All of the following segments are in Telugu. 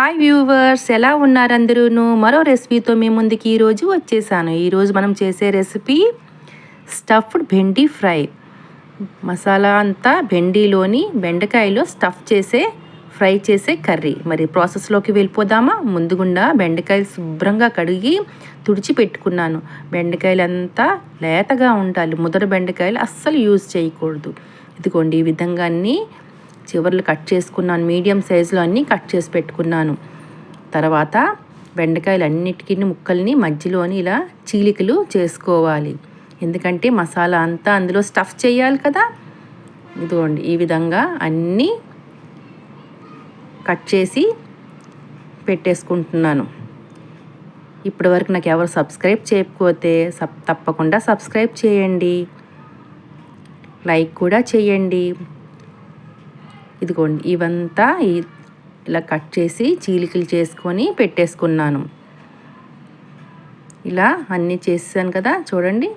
హాయ్ వ్యూవర్స్ ఎలా ఉన్నారు మరో రెసిపీతో మీ ముందుకి ఈరోజు వచ్చేసాను. ఈరోజు మనం చేసే recipe stuffed bhindi fry masala అంతా బెండీలోని బెండకాయలో స్టఫ్ చేసే ఫ్రై చేసే కర్రీ. మరి ప్రాసెస్లోకి వెళ్ళిపోదామా? ముందుగుండా బెండకాయలు శుభ్రంగా కడిగి తుడిచి పెట్టుకున్నాను. బెండకాయలు అంతా లేతగా ఉండాలి. ముదర బెండకాయలు అస్సలు యూజ్ చేయకూడదు. ఇదిగోండి ఈ విధంగా అన్నీ చివర్లు కట్ చేసుకున్నాను. మీడియం సైజులో అన్నీ కట్ చేసి పెట్టుకున్నాను. తర్వాత బెండకాయలు అన్నిటికీ ముక్కల్ని మధ్యలోని ఇలా చీలికలు చేసుకోవాలి. ఎందుకంటే మసాలా అంతా అందులో స్టఫ్ చేయాలి కదా. ఇదిగోండి ఈ విధంగా అన్నీ కట్ చేసి పెట్టేసుకుంటున్నాను. ఇప్పటి వరకు నాకు ఎవరు సబ్స్క్రైబ్ చేయకపోతే సబ్ తప్పకుండా సబ్స్క్రైబ్ చేయండి. లైక్ కూడా చేయండి. ఇదిగోండి ఇవంతా ఇలా కట్ చేసి చీలికలు చేసుకొని పెట్టేసుకున్నాను. ఇలా అన్నీ చేసాను కదా చూడండి.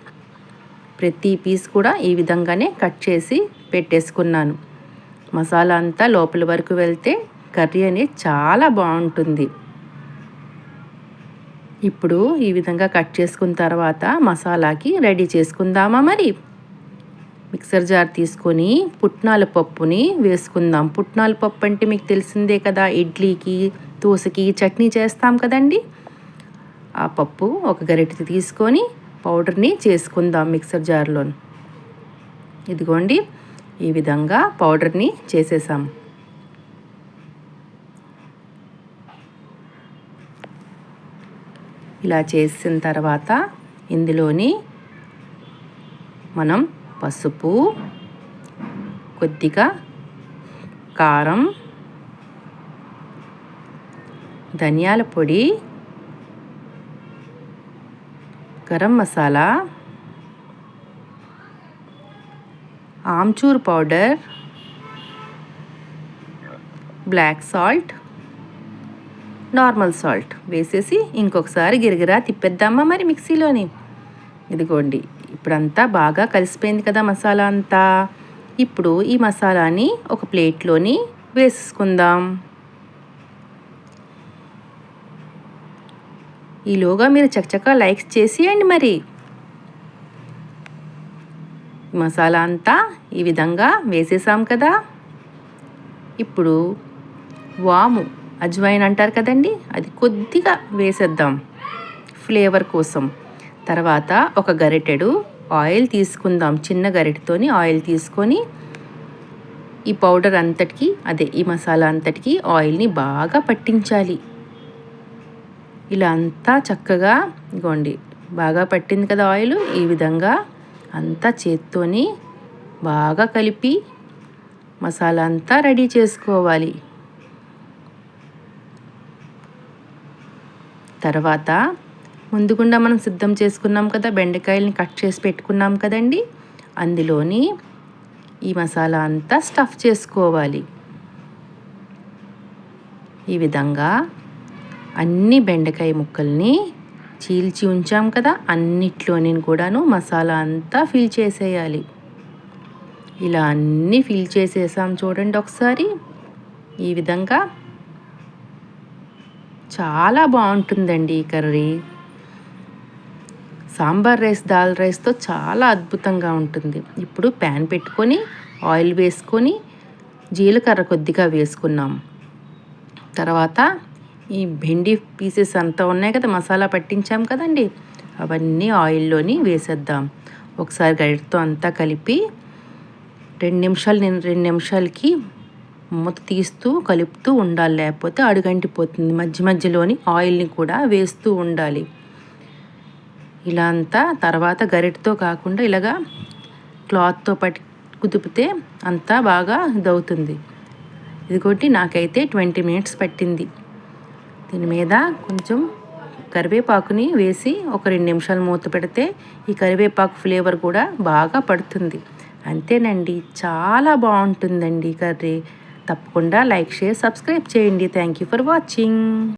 ప్రతి పీస్ కూడా ఈ విధంగానే కట్ చేసి పెట్టేసుకున్నాను. మసాలా అంతా లోపల వరకు వెళ్తే కర్రీ అనేది చాలా బాగుంటుంది. ఇప్పుడు ఈ విధంగా కట్ చేసుకున్న తర్వాత మసాలాకి రెడీ చేసుకుందామా మరి? మిక్సర్ జార్ తీసుకొని పుట్నాల పప్పుని వేసుకుందాం. పుట్నాల పప్పు అంటే మీకు తెలిసిందే కదా ఇడ్లీకి దోశకి చట్నీ చేస్తాం కదండి. ఆ పప్పు ఒక గరిటె తీసుకొని పౌడర్ని చేసుకుందాం మిక్సర్ జార్లో ఇదిగోండి ఈ విధంగా పౌడర్ని చేసేసాం. ఇలా చేసిన తర్వాత ఇందులోని మనం పసుపు కొద్దిగా కారం ధనియాల పొడి garam masala amchur powder black salt normal salt. వేసేసి ఇంకొకసారి గిరిగిరా తిప్పేద్దామా మరి మిక్సీలోని? ఇదిగోండి. ఇప్పుడంతా బాగా కలిసిపోయింది కదా మసాలా అంతా. ఇప్పుడు ఈ మసాలాని ఒక ప్లేట్లోని వేసుకుందాం ఈలోగా మీరు చక్కచక్క లైక్స్ చేసేయండి మరి. మసాలా అంతా ఈ విధంగా వేసేసాం కదా. ఇప్పుడు వాము అజ్వైన్ అంటారు కదండి అది కొద్దిగా వేసేద్దాం. ఫ్లేవర్ కోసం. తర్వాత ఒక గరిటెడు ఆయిల్ తీసుకుందాం. చిన్న గరిటెతోని ఆయిల్ తీసుకొని ఈ పౌడర్ అంతటికి అదే ఈ మసాలా అంతటికి ఆయిల్ని బాగా పట్టించాలి. ఇలా అంతా చక్కగా ఇగోండి బాగా పట్టింది కదా ఆయిల్. ఈ విధంగా అంతా చేత్తోని బాగా కలిపి మసాలా అంతా రెడీ చేసుకోవాలి. తర్వాత ముందుగుండా మనం సిద్ధం చేసుకున్నాం కదా బెండకాయలని కట్ చేసి పెట్టుకున్నాం కదండి. అందులోని ఈ మసాలా అంతా స్టఫ్ చేసుకోవాలి. ఈ విధంగా అన్ని బెండకాయ ముక్కల్ని చీల్చి ఉంచాం కదా అన్నిట్లోని కూడాను మసాలా అంతా ఫిల్ చేసేయాలి. ఇలా అన్నీ ఫిల్ చేసేసాం చూడండి ఒకసారి. ఈ విధంగా చాలా బాగుంటుందండి ఈ కర్రీ. సాంబార్ రైస్ దాల్ రైస్తో చాలా అద్భుతంగా ఉంటుంది. ఇప్పుడు ప్యాన్ పెట్టుకొని ఆయిల్ వేసుకొని జీలకర్ర కొద్దిగా వేసుకున్నాం. తర్వాత ఈ భెండి పీసెస్ అంతా ఉన్నాయి కదా మసాలా పట్టించాం కదండి. అవన్నీ ఆయిల్లోని వేసేద్దాం. ఒకసారి గరిటతో అంతా కలిపి రెండు నిమిషాలు నేను రెండు నిమిషాలకి మూత తీస్తూ కలుపుతూ ఉండాలి. లేకపోతే అడుగంటిపోతుంది. మధ్య మధ్యలోని ఆయిల్ని కూడా వేస్తూ ఉండాలి. ఇలా అంతా తర్వాత గరిటతో కాకుండా ఇలాగా క్లాత్తో పట్టి కుదిపితే అంతా బాగా ఇదవుతుంది. ఇదిగోటి నాకైతే ట్వంటీ మినిట్స్ పట్టింది. దీని మీద కొంచెం కరివేపాకుని వేసి ఒక రెండు నిమిషాలు మూత పెడితే ఈ కరివేపాకు ఫ్లేవర్ కూడా బాగా పడుతుంది. అంతేనండి. చాలా బాగుంటుందండి కర్రీ. తప్పకుండా లైక్ షేర్ సబ్స్క్రైబ్ చేయండి. Thank you for watching.